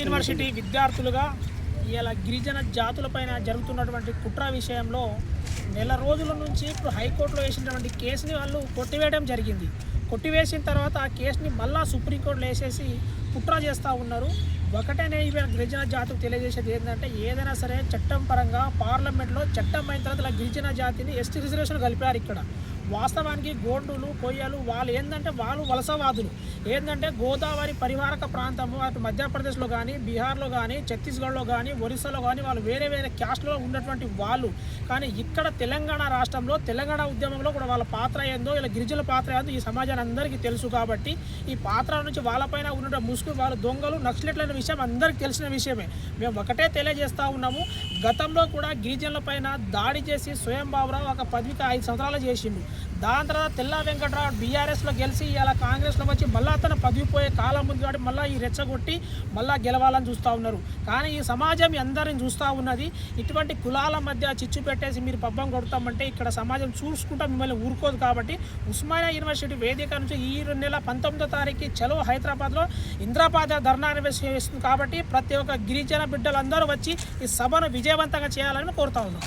University విద్యార్థులుగా ఇలా గిరిజన జాతులపైన జరుగుతున్నటువంటి కుట్ర విషయంలో నెల రోజుల నుంచి ఇప్పుడు హైకోర్టులో వేసినటువంటి కేసుని వాళ్ళు కొట్టివేయడం జరిగింది. కొట్టివేసిన తర్వాత ఆ కేసుని మళ్ళా సుప్రీంకోర్టులో వేసేసి కుట్ర చేస్తూ ఉన్నారు. ఒకటే నేను గిరిజన జాతికి తెలియజేసేది ఏంటంటే ఏదైనా సరే చట్టం పరంగా పార్లమెంట్లో చట్టం అయిన తర్వాత ఇలా గిరిజన జాతిని ఎస్టీ రిజర్వేషన్ కలిపారు ఇక్కడ. వాస్తవానికి గోండులు కొయ్యలు వాళ్ళు ఏంటంటే వాళ్ళు వలసవాదులు. ఏంటంటే గోదావరి పరివారక ప్రాంతము అటు మధ్యప్రదేశ్లో కానీ బీహార్లో కానీ ఛత్తీస్గఢ్లో కానీ ఒరిస్సాలో కానీ వాళ్ళు వేరే వేరే క్యాస్ట్లో ఉన్నటువంటి వాళ్ళు. కానీ ఇక్కడ తెలంగాణ రాష్ట్రంలో తెలంగాణ ఉద్యమంలో కూడా వాళ్ళ పాత్ర ఏందో ఇలా గిరిజనుల పాత్ర ఏందో ఈ సమాజాన్ని అందరికీ తెలుసు కాబట్టి ఈ పాత్ర నుంచి వాళ్ళపైన ఉన్న ముసుగు వాళ్ళు దొంగలు నక్సలెట్లైన విషయం అందరికీ తెలిసిన విషయమే. మేము ఒకటే తెలియజేస్తూ ఉన్నాము. గతంలో కూడా గిరిజనుల పైన దాడి చేసి స్వయం బాబురావు ఒక పదవికి ఐదు సంవత్సరాలు చేసిండు. దాని తర్వాత తెల్లా వెంకట్రావు బీఆర్ఎస్లో గెలిచి ఇలా కాంగ్రెస్లో వచ్చి మళ్ళీ అతను పదిపోయే కాలం ఉంది కాబట్టి మళ్ళీ ఈ రెచ్చగొట్టి మళ్ళీ గెలవాలని చూస్తూ ఉన్నారు. కానీ ఈ సమాజం అందరిని చూస్తూ ఉన్నది. ఇటువంటి కులాల మధ్య చిచ్చు పెట్టేసి మీరు పబ్బం కొడతామంటే ఇక్కడ సమాజం చూసుకుంటా మిమ్మల్ని ఊరుకోదు కాబట్టి ఉస్మానియా యూనివర్సిటీ వేదిక నుంచి ఈ నెల పంతొమ్మిదో తారీఖు చలో హైదరాబాద్లో ఇంద్రాపాద ధర్నా నిర్వహిస్తుంది కాబట్టి ప్రతి ఒక్క గిరిజన బిడ్డలందరూ వచ్చి ఈ సభను విజయవంతంగా చేయాలని కోరుతా ఉన్నాం.